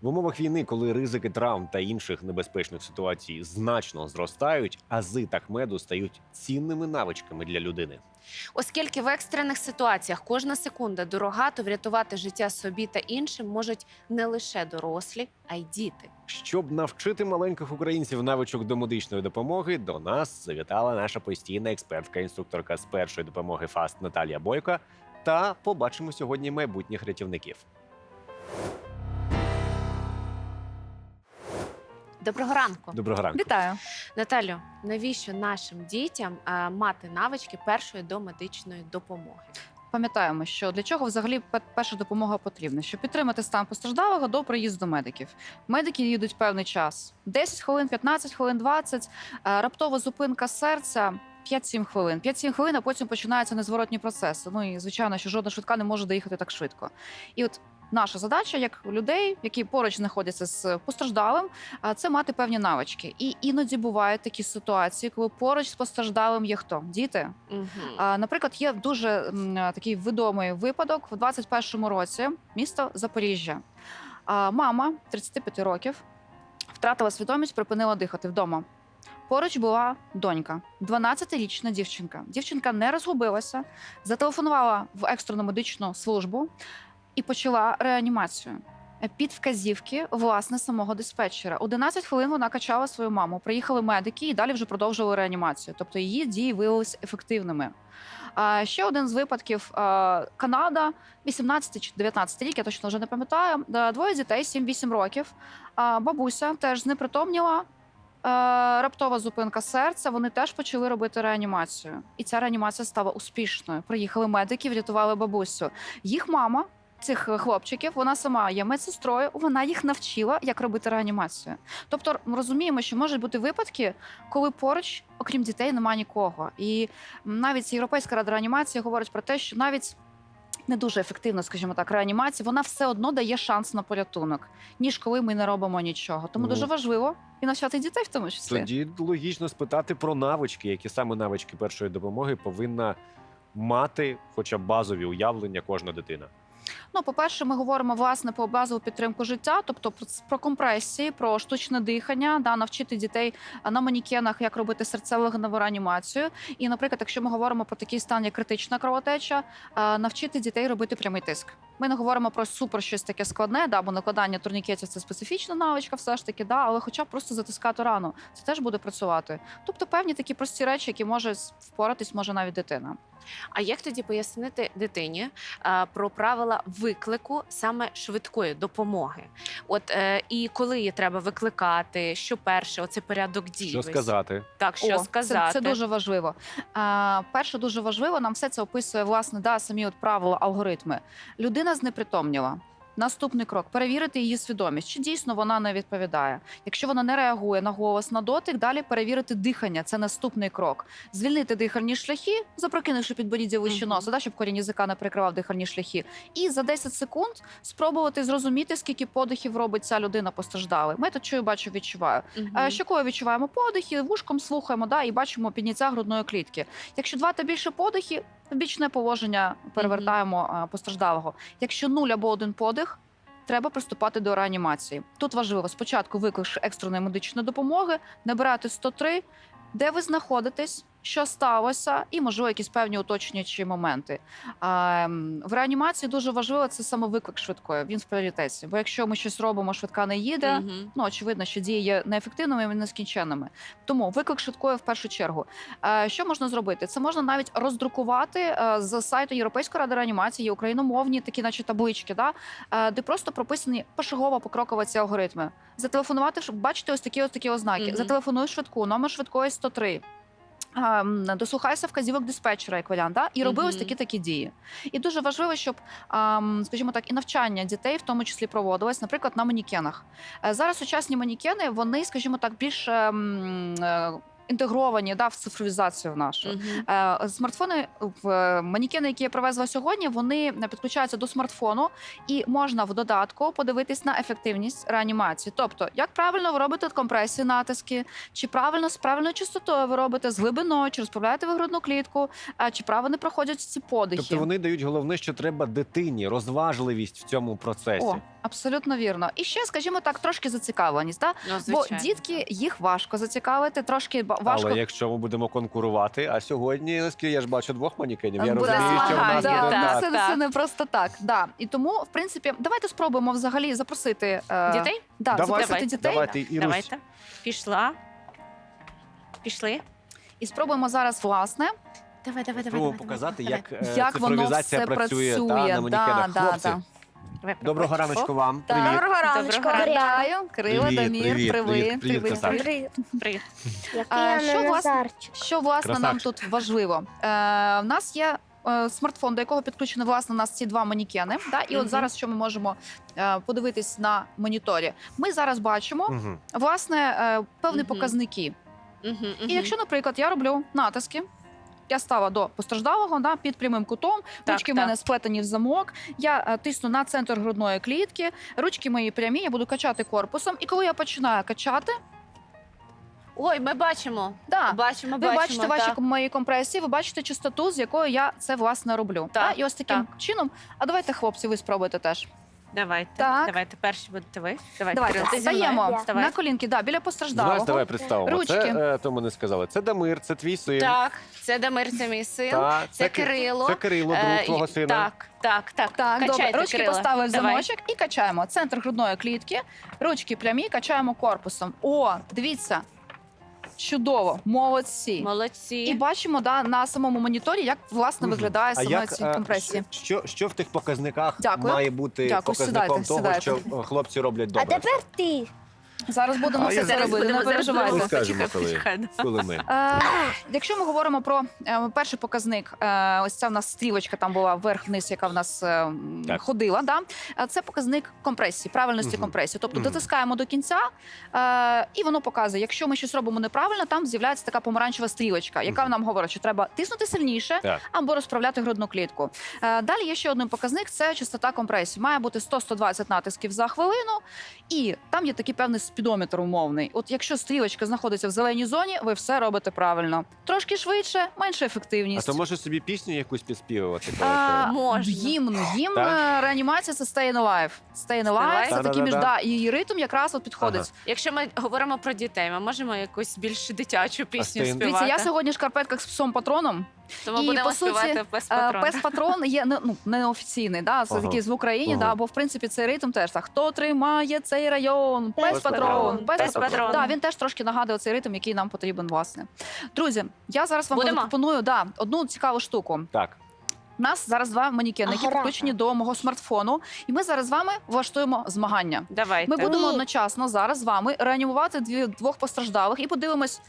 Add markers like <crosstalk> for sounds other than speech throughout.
В умовах війни, коли ризики травм та інших небезпечних ситуацій значно зростають, ази та хмеду стають цінними навичками для людини. Оскільки в екстрених ситуаціях кожна секунда дорога, то врятувати життя собі та іншим можуть не лише дорослі, а й діти. Щоб навчити маленьких українців навичок до медичної допомоги, до нас завітала наша постійна експертка-інструкторка з першої допомоги ФАСТ Наталія Бойко. Та побачимо сьогодні майбутніх рятівників. Доброго ранку, Доброго ранку. Вітаю. Наталю. Навіщо нашим дітям а, мати навички першої домедичної допомоги? Пам'ятаємо, що для чого взагалі пе- перша допомога потрібна, щоб підтримати стан постраждалого до приїзду медиків. Медики їдуть певний час: 10 хвилин, 15 хвилин, 20, е, раптова зупинка серця. 5-7 хвилин. 5-7 хвилин, а потім починаються незворотні процеси. Ну і звичайно, що жодна швидка не може доїхати так швидко. І от наша задача, як людей, які поруч знаходяться з постраждалим, це мати певні навички. І іноді бувають такі ситуації, коли поруч з постраждалим є хто? Діти, Угу. Наприклад, є дуже такий відомий випадок в 21-му році, місто Запоріжжя. Мама 35 років втратила свідомість, припинила дихати вдома. Поруч була донька, 12-річна дівчинка. Дівчинка не розгубилася, зателефонувала в екстрену медичну службу і почала реанімацію. Під вказівки власне самого диспетчера. 11 хвилин вона качала свою маму. Приїхали медики і далі вже продовжували реанімацію. Тобто її дії виявилися ефективними. А ще один з випадків Канада, 18 чи 19 рік, я точно вже не пам'ятаю. Двоє дітей, 7-8 років. Бабуся теж знепритомніла. Раптова зупинка серця. Вони теж почали робити реанімацію, і ця реанімація стала успішною. Приїхали медики, врятували бабусю. Їх мама цих хлопчиків, вона сама є медсестрою. Вона їх навчила, як робити реанімацію. Тобто, ми розуміємо, що можуть бути випадки, коли поруч, окрім дітей, немає нікого. І навіть Європейська рада реанімації говорить про те, що навіть не дуже ефективно, скажімо так, реанімація, вона все одно дає шанс на порятунок, ніж коли ми не робимо нічого. Тому Ну. дуже важливо і навчати дітей в тому числі. Тоді логічно спитати про навички, які саме навички першої допомоги повинна мати, хоча б базові уявлення кожна дитина. Ну, по-перше, ми говоримо власне про базову підтримку життя, тобто про, компресії, про штучне дихання, да, навчити дітей на манікенах, як робити серцево-гневу реанімацію. І, наприклад, якщо ми говоримо про такий стан, як критична кровотеча, навчити дітей робити прямий тиск. Ми не говоримо про супер щось таке складне, да, бо накладання турнікетів це специфічна навичка, все ж таки, да, але хоча б просто затискати рану, це теж буде працювати. Тобто певні такі прості речі, які може впоратись, може навіть дитина. А як тоді пояснити дитині а, про правила виклику саме швидкої допомоги? От е, і коли її треба викликати, що перше, оце порядок дій. Що весь. сказати? Так, що О, сказати? Це, це дуже важливо. А, перше, дуже важливо, нам все це описує власне да, самі от правила, алгоритми. Людина знепритомніла. Наступний крок перевірити її свідомість, чи дійсно вона не відповідає. Якщо вона не реагує на голос, на дотик, далі перевірити дихання. Це наступний крок. Звільнити дихальні шляхи, запрокинувши підборіддя вище Мгм. носа, да, щоб корінь язика не прикривав дихальні шляхи. І за 10 секунд спробувати зрозуміти, скільки подихів робить ця людина постраждалий. Ми тут чую, бачу, відчуваю. Мгм. Е, Щокою відчуваємо подихи, вушком слухаємо, да, і бачимо підняття грудної клітки. Якщо два та більше подихи, в бічне положення перевертаємо е, постраждалого. Якщо нуль або один подих. Треба приступати до реанімації. Тут важливо спочатку викликши екстреної медичної допомоги, набирати 103, де ви знаходитесь, що сталося, і можливо якісь певні уточнюючі моменти. А, ем, в реанімації дуже важливо це саме виклик швидкої. Він в пріоритеті. Бо якщо ми щось робимо, швидка не їде, Мгм. ну очевидно, що дії є неефективними і нескінченними. Тому виклик швидкої в першу чергу. Що можна зробити? Це можна навіть роздрукувати е, з сайту Європейської ради реанімації, є україномовні такі, наче таблички, да? е, де просто прописані пошагово покроково ці алгоритми. Зателефонувати, щоб бачити ось такі ось такі ознаки. Мгм. Зателефонуй швидку, номер швидкої 103. Дослухайся вказівок диспетчера, як варіант, да? і роби ось такі такі дії. І дуже важливо, щоб, скажімо так, і навчання дітей в тому числі проводилось, наприклад, на манікенах. Е, Зараз сучасні манікени, вони, скажімо так, більш ем, е, інтегровані да, в цифровізацію нашу. Мгм. Е, Смартфони в е, манікени, які я привезла сьогодні, вони підключаються до смартфону, і можна в додатку подивитись на ефективність реанімації. Тобто, як правильно ви робите компресії, натиски, чи правильно з правильною частотою ви робите з глибиною, чи розправляєте ви грудну клітку, а чи правильно проходять ці подихи. Тобто вони дають головне, що треба дитині розважливість в цьому процесі. О, Абсолютно вірно. І ще, скажімо так, трошки зацікавленість. Да? Ну, Бо звичайно. дітки їх важко зацікавити, трошки ба- важко. Але якщо ми будемо конкурувати, а сьогодні, наскільки я ж бачу двох манікенів, я Буде розумію, що в змагання, нас да, буде так. це, це не просто так. Да. І тому, в принципі, давайте спробуємо взагалі запросити е, Дітей? Да, Давайте, запросити дітей давайте, Ірусь. Давайте. Пішла. Пішли. і спробуємо зараз власне, Давай, давай, давай. Спробуємо давай, показати, давай. як, е, як воно цифровізація все працює, працює. та, на да, манікенах. да, Хлопці, да. Доброго раночку вам. Так. Привіт. Доброго раночку. Доброго. Вітаю, Крила, Привіт, Дамір, привіт, привіт, привіт, привіт, красавчик. Привіт. Привіт. А, я що не власне- Назарчик. Що власне нам Красавчик. тут важливо? Е, в нас є е, смартфон, до якого підключено власне у нас ці два манікени. Да? І Мгм. от зараз, що ми можемо е, подивитись на моніторі, ми зараз бачимо Мгм. власне е, певні Мгм. показники. Мгм, мгм. І якщо, наприклад, я роблю натиски. Я стала до постраждалого да, під прямим кутом. Так, ручки в мене сплетені в замок. Я е, тисну на центр грудної клітки. Ручки мої прямі. Я буду качати корпусом. І коли я починаю качати, Ой, ми бачимо. да, Бачимо, ви бачимо. бачите ваші мої компресії, ви бачите частоту, з якою я це власне роблю. Так? І ось таким чином. А давайте, хлопці, ви спробуйте теж. Давайте. Так. Давайте, перші будете ви. Давайте, Давайте Кирил, ти зі мною. стаємо Вставай. на колінки, да, біля Знаєш, постраждалого. давай представимо. Ручки. Це, е, тому не сказали. Це Дамир, це твій син. Так, це Дамир, це мій син. Та, це Ки- Кирило. Це Кирило, Е, друг і- твого сина. Так, так, так. Так, Качайте, добре. Ручки Кирило. поставив в Давай. замочок і качаємо. Центр грудної клітки, ручки прямі, качаємо корпусом. О, дивіться. Чудово, молодці. Молодці. І бачимо да, на самому моніторі, як власне Мгм. виглядає А саме як, ці е, компресії. Що, що в тих показниках Дякую. має бути Дякую, показником сідайте, того, сідайте. що е, хлопці роблять А добре? тепер ти. Зараз будемо А все це зараз робити, не будемо- зараз переживайте. Розкажемо, Почекай, коли. почекай, да. Коли ми. Е, якщо ми говоримо про е, перший показник, е, ось ця в нас стрілочка там була вверх-вниз, яка в нас е, м, Так. ходила. Да? Е, Це показник компресії, правильності Мгм. компресії. Тобто Мгм. дотискаємо до кінця, е, і воно показує, якщо ми щось робимо неправильно, там з'являється така помаранчева стрілочка, яка Мгм. нам говорить, що треба тиснути сильніше Так. або розправляти грудну клітку. Е, Далі є ще один показник: це частота компресії. Має бути 100-120 натисків за хвилину, і там є такий певний спідометр умовний. От якщо стрілочка знаходиться в зеленій зоні, ви все робите правильно. Трошки швидше, менша А ефективність. то може собі пісню якусь підспівувати? коли А, ти- Можна. Гімн, гімн Так. е, реанімація це Stay Alive. Stay Alive Alive? це такий між да, і ритм якраз от підходить. Якщо ми говоримо про дітей, ми можемо якусь більш дитячу пісню співати. Дивіться, я сьогодні в шкарпетках з псом патроном. Тому і, будемо по суті, співати без Е, патрона. Пес патрон є не, ну, неофіційний, да, це Ага. такий в Україні, Ага. да, бо в принципі цей ритм теж так. Хто тримає цей район? Пес, патрон, патрон, пес, патрон. патрон. Да, він теж трошки нагадує цей ритм, який нам потрібен, власне. Друзі, я зараз вам запропоную пропоную да, одну цікаву штуку. Так. У нас зараз два манікени, які підключені до мого смартфону, і ми зараз з вами влаштуємо змагання. Давайте. Ми будемо Ні. одночасно зараз з вами реанімувати дві двох постраждалих і подивимось,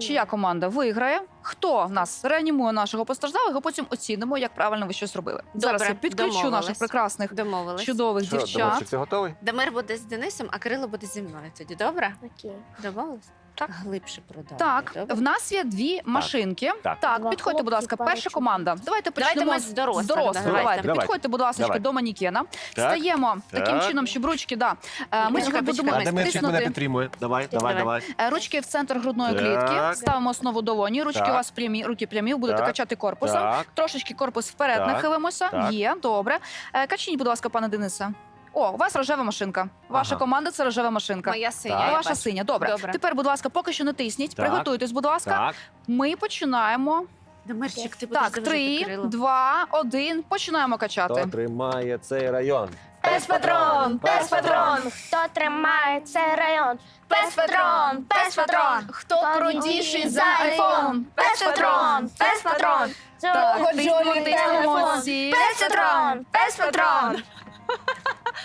чия команда виграє, хто в нас реанімує нашого постраждалого, потім оцінимо, як правильно ви щось робили. зараз я підключу домовились. наших прекрасних Домовились. чудових Що, дівчат. Дамирчик, ти готовий? Дамир буде з Денисом, а Кирило буде зі мною тоді. Добре? Окей. Домовились? Так. Глибше продати. Так, Добре? в нас є дві машинки. Так. Два підходьте, будь ласка, перша команда. Давайте Давайте почнемо ми з дорослих, дорослих. давайте. Давайте. Давайте. Підходьте, будь ласка, Давай. до манікена. Так. Стаємо таким Так. чином, щоб ручки, да. е, Ми Почекай, будемо почекай, А Давай, мене тиснути підтримує. Давай, давай, Давай. давай. е, ручки в центр грудної Так. клітки. Ставимо основу долоні. Ручки Так. у вас прямі, руки прямі, будете Так. качати корпусом. Так. Трошечки корпус вперед Так. нахилимося. Так. Є, добре. Е, Качніть, будь ласка, пане Денисе. О, у вас рожева машинка. Ваша Ага. команда це рожева машинка. Моя синя. Так. я Ваша бачу. синя. Добре. Добре. Тепер, будь ласка, поки що не тисніть. Так. Приготуйтесь, будь ласка. Так. Ми починаємо. Дамирчик, ти будеш Так, завжди три, Кирило. два, один. Починаємо Хто качати. тримає цей район? Пес патрон, пес патрон, хто тримає цей район? Пес патрон, пес патрон, Хто крутіший за айфон? Пес патрон, пес патрон, Джолі телефон. Пес патрон, пес патрон.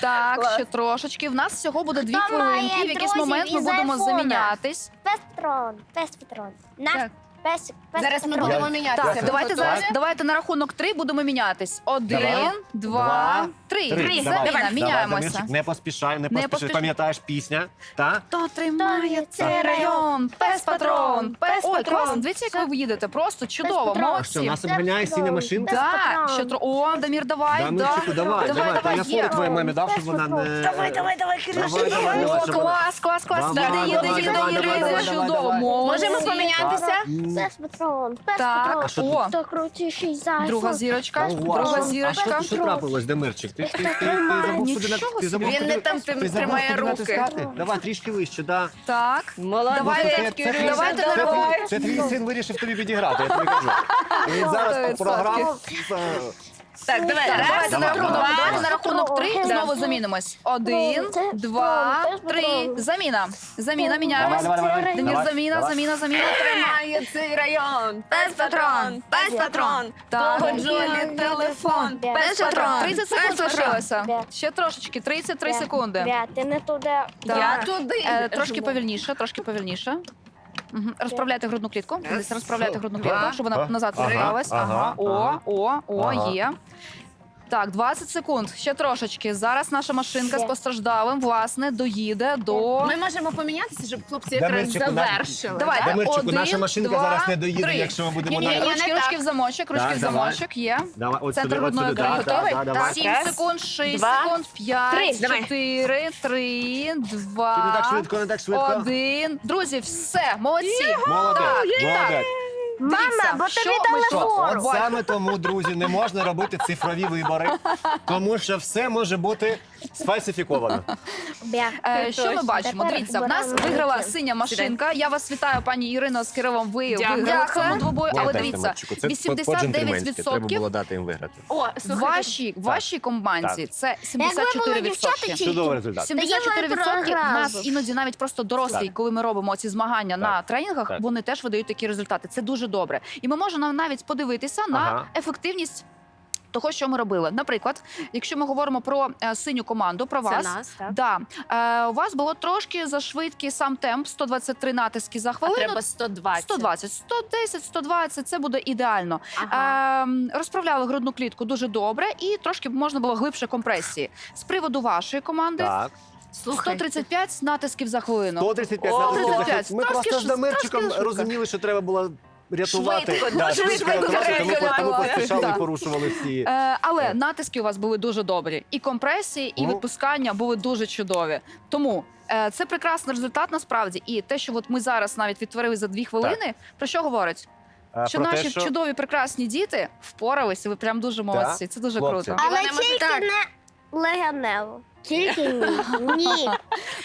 Так, ще трошечки. В нас всього буде дві Хто має хвилинки. В якийсь друзів момент ми із будемо айфона? замінятись. Пес патрон, пес патрон. Наш Так. Пес, пес Зараз ми патрон. будемо мінятися. Так, давайте зараз. Давайте на рахунок три будемо мінятись. Один, Давай. два, Два, три. Три. Заміна, Давай. Давай, міняємося. Дамирчик, не поспішай, не Не поспішай. поспіш- Пам'ятаєш пісня? Та? Хто тримає цей район? Пес патрон, Пес Ой, патрон. дивіться, як ви їдете. Просто чудово, патрон. А що, молодці. нас обганяє сіня машинка? Пес Так, патрон. ще тро... О, Дамір, давай. Дамирчику, да. давай, давай, давай, Та я є. твоїй мамі дав, щоб вона не... Давай, давай, давай. Давай, давай, О, щоб вона- клас, клас, клас. Давай, давай, давай, дає, давай, давай, чудово. давай. молодці. Можемо помінятися? М. з патрон, Так. А що о, Хто крутіший за друга зірочка, Ого, друга а зірочка. Що, що трапилось, Демирчик? Ти ти, ти, ти забув сюди на- ти забув Він не там ти забув тримає руки. натискати? Давай трішки вище, да. Так. Молодець. Давайте, Це- це твій- давайте це, давай. твій- це твій син вирішив тобі підіграти, я тобі кажу. І Він зараз програв. е, Так, давай. Так, Раз, давайте на давай, рахунок, давай. давайте на рахунок три знову замінимось. Один, два, три. Заміна. Заміна, Давай, міняємось. давай, давай. Демір, давай, заміна, давай. заміна, заміна. Тримає цей район. Пес патрон, пес патрон. Так. Того Джолі телефон. Пес патрон. 30 секунд Пес патрон. лишилося. П'ять. Ще трошечки, 33 П'ять. секунди. Бля, ти не туди. Я туди. Е, Трошки повільніше, трошки повільніше. Мгм. Розправляйте грудну клітку. Десь Розправляйте грудну клітку, щоб вона назад Ага. поверталась. Ага. Ага. О, Ага. о, о, Ага. є. Так, 20 секунд. Ще трошечки. Зараз наша машинка з постраждалим, власне, доїде до. Ми можемо помінятися, щоб хлопці якраз Дамирчику, на- завершили. Давайте. да? Демирчику, Один, наша машинка два, зараз не доїде, три. якщо ми будемо Ні, ні, на... ні, ручки, не ручки так. в замочок, ручки Так, в давай. замочок, є. Давай, от Центр сюди, от грудної сюди. клітки. Да, да, Готовий? да, давай. 7 Раз, секунд, 6 два, секунд, 5, три. Давай. 4, 3, Ти не так 2, швидко, не так швидко. 1. Друзі, все, молодці. Молодець, молодець. Дивіться, бо тобі дали Що, що? от саме тому, друзі, не можна робити цифрові вибори, тому що все може бути сфальсифіковано. Е, Що ми бачимо? Дивіться, в нас виграла синя машинка. Я вас вітаю, пані Ірино з Кирилом. Ви Дякую. виграли в цьому двобою. Але дивіться, Марчику, це по- по-джентльменськи, Треба 89% було дати їм виграти. О, в слухайте. вашій, в вашій команді це Якби були 74%. дівчата чи- Чудовий результат. 74% програли. нас іноді навіть просто дорослі, Так. коли ми робимо ці змагання на тренінгах, Так. вони теж видають такі результати. Це дуже добре. І ми можемо навіть подивитися на Ага. ефективність. Того, що ми робили, наприклад, якщо ми говоримо про е, синю команду, про Це вас, нас, так? да е, у вас було трошки зашвидкий сам темп, 123 натиски за А хвилину. треба 120. 120, 110, 120 – це буде ідеально. Ага. Ем, розправляли грудну клітку дуже добре, і трошки можна було глибше компресії. З приводу вашої команди Так. Слухай, 135 натисків за хвилину. 135 О, натисків за 135. хвилину. Ми Трошки просто з Дамирчиком трошки швидко. розуміли, що треба було рятувати. Швидко, Да, дуже швидко швидко рятувати, тому, тому реагувати. поспішали Да. і порушували всі. Е, але натиски у вас були дуже добрі. І компресії, і Ну. відпускання були дуже чудові. Тому е, це прекрасний результат насправді. І те, що от ми зараз навіть відтворили за дві хвилини, про що говорить? А, що про те, наші чудові прекрасні діти впоралися. Ви прям дуже молодці. Це дуже Хлопці. круто. Але тільки Так. не легенево. Тільки ні. Ні. <laughs>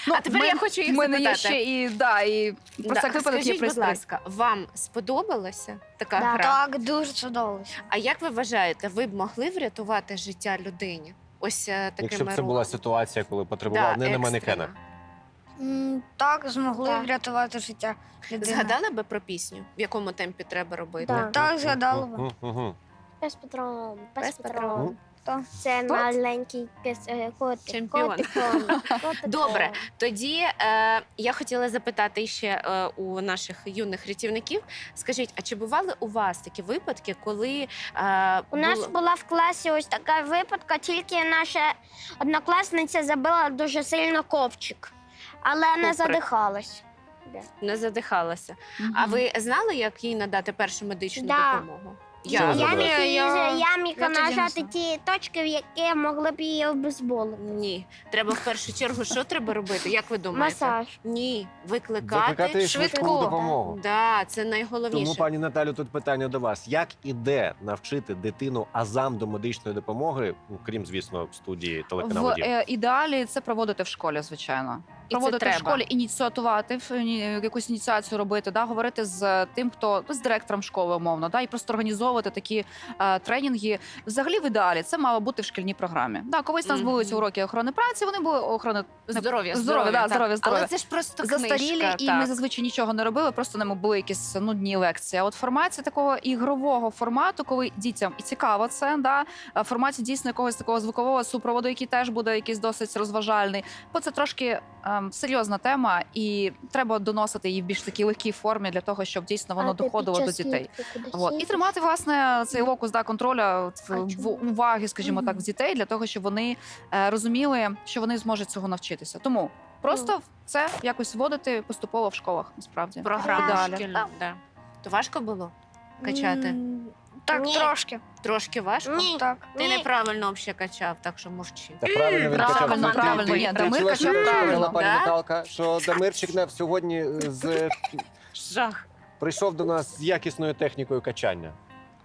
Ну, А тепер в я хочу їх в мене є запитати. ще і да, і про Да. всяк випадок є Скажіть, будь пристрій. ласка, вам сподобалася така Да. гра? Так, дуже чудово. А як ви вважаєте, ви б могли врятувати життя людині? Ось е, такими Якщо б це була ситуація, коли потребував не на манекена. Так, змогли Так. врятувати життя людини. Згадали би про пісню, в якому темпі треба робити? Так. Так, згадала б. Мгм, мгм. Пес Петрон, Пес пес. Петрон. Так. Це маленький пес е, котик. Чемпіон. Котикон. <laughs> Добре. Тоді е, я хотіла запитати ще е, у наших юних рятівників. Скажіть, а чи бували у вас такі випадки, коли е, У нас було- була в класі ось така випадка, тільки наша однокласниця забила дуже сильно ковчик, але не Супер. задихалась. не задихалася? А ви знали, як їй надати першу медичну Да. допомогу? Що Я ви Я міг, її- Я- я міг я тоді не нажати ті точки, в які могли б її обезболити. ні. Треба в першу чергу, що треба робити? Як ви думаєте? Масаж. Ні, викликати. Викликати швидку швидку. допомогу. Да, це найголовніше. Тому, пані Наталю, тут питання до вас: як іде навчити дитину азам до медичної допомоги, ну, крім звісно, студії телеканалу В «Дім»? е, ідеалі це проводити в школі, звичайно. Проводити в школі, ініціатувати якусь ініціацію робити, да, говорити з тим, хто з директором школи, умовно, да, і просто організовувати такі е, тренінги. Взагалі, в ідеалі це мало бути в шкільній програмі. Да, колись у нас були ці уроки охорони праці. Вони були охорони Здоров'я, здоров'я, да, здоров'я, здоров'я. Але це ж просто застарілі, книжка, і так. ми зазвичай нічого не робили. Просто ними були якісь нудні лекції. А от в форматі такого ігрового формату, коли дітям і цікаво це, да форматі дійсно якогось такого звукового супроводу, який теж буде якийсь досить розважальний. Бо це трошки ем, серйозна тема, і треба доносити її в більш такій легкій формі для того, щоб дійсно воно А ти доходило під до час дітей. кудись От і їздиш? тримати власне цей локус да контроля А в, чому? уваги, скажімо Мгм. так, в дітей для того, щоб вони е, розуміли, що вони зможуть цього навчитися. Тому просто це якось вводити поступово в школах. Насправді Програму Ідеалі. шкільну. Да. То важко було качати? М, Так, Ні. трошки. Трошки важко? Ні. Так. Ти Ні. неправильно взагалі качав, так що мовчи. Та правильно він правильно, качав. Ти- правильно. ти- Ні, ти Дамир чула, качав що правильно. пані Да? Наталка, що Дамирчик на сьогодні з Жах. прийшов до нас з якісною технікою качання.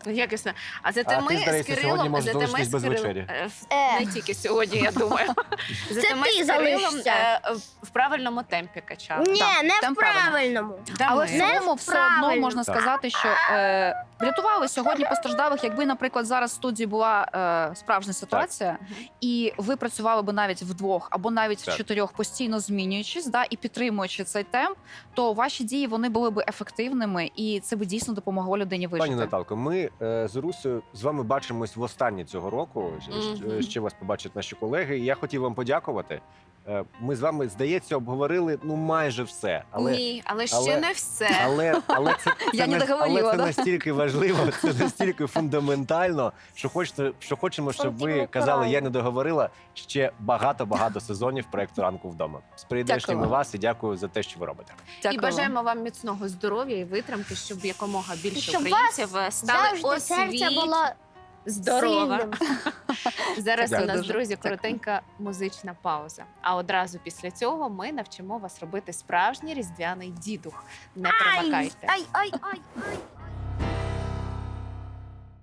Якісно. А зате А ми ти, з здається, Кирилом, можеш зате ми залишитись з без Кирилом- вечері. е, в- Е. Не тільки сьогодні, я думаю. <laughs> Зате Це ми ти з Кирилом залишишся. е, в правильному темпі качали. Ні, не в там правильно. правильному. Да, Але ми. в цілому все одно правильно. можна Так. сказати, що е, врятували сьогодні постраждалих, якби, наприклад, зараз в студії була е, справжня ситуація, і ви працювали б навіть вдвох або навіть Так. в чотирьох, постійно змінюючись, да, і підтримуючи цей темп, то ваші дії вони були б ефективними, і це би дійсно допомогло людині вижити. Пані Наталко, ми е, з Русею з вами бачимось востаннє цього року. Щ- Мгм. Ще вас побачать наші колеги. І я хотів вам подякувати. Е, Ми з вами, здається, обговорили ну майже все. Але Ні, але ще але- не все. Але, але це, <laughs> Я не договорила, але це да? настільки важливо, <laughs> це настільки фундаментально, що хочете, що хочемо, щоб ви казали, я не договорила ще багато багато сезонів проекту ранку вдома. З прийдешніми вас і дякую за те, що ви робите. І бажаємо вам міцного здоров'я і витримки, щоб якомога більше щоб українців стали освіт було здорова. сильним. <laughs> Зараз Дякую у нас, дуже. друзі, коротенька музична пауза. А одразу після цього ми навчимо вас робити справжній різдвяний дідух. Не Ай, ай, ай, ай, ай.